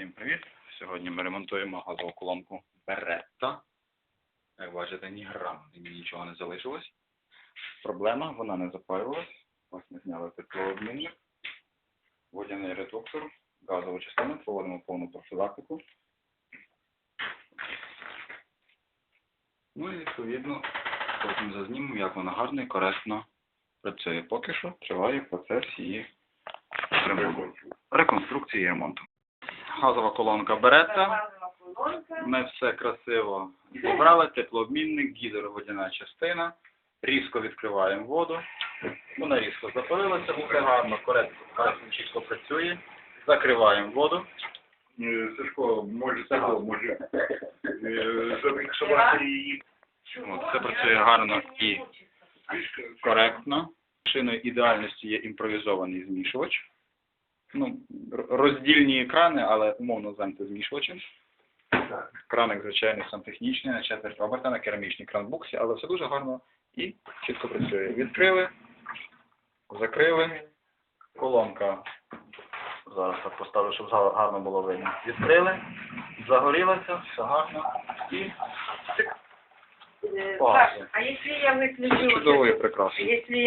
Всім привіт! Сьогодні ми ремонтуємо газову колонку Беретта. Як бачите, ні грам ні нічого не залишилось. Проблема, вона не запаювалась. Ось ми зняли теплообмінник, водяний редуктор, газову частину, проводимо повну профілактику. Ну і відповідно потім зазнімемо, як вона гарно і коректно працює. Поки що триває процес її ремонту. Реконструкції і ремонту. Газова колонка колонка. Ми все красиво зібрали, теплообмінник, гідроводяна частина. Різко відкриваємо воду. Вона різко запалилася, все гарно, коректно, коректно чітко працює. Закриваємо воду. Е, Сашко, може Сашко, може е, зафіксувати її От, все працює гарно і коректно. Шиною ідеальності є імпровізований змішувач Ну, р- роздільні екрани, але умовно замки змішувачем. Краник, звичайний, сантехнічний, на четверть оберта, на керамічній кранбуксі, але все дуже гарно і чітко працює. Відкрили, закрили, колонка. Зараз так поставлю, щоб га- гарно було видно. Відкрили, загорілося, все гарно і Э, Пауза. Так, а если я выключу... вот чудово і эту- прекрасно. Если я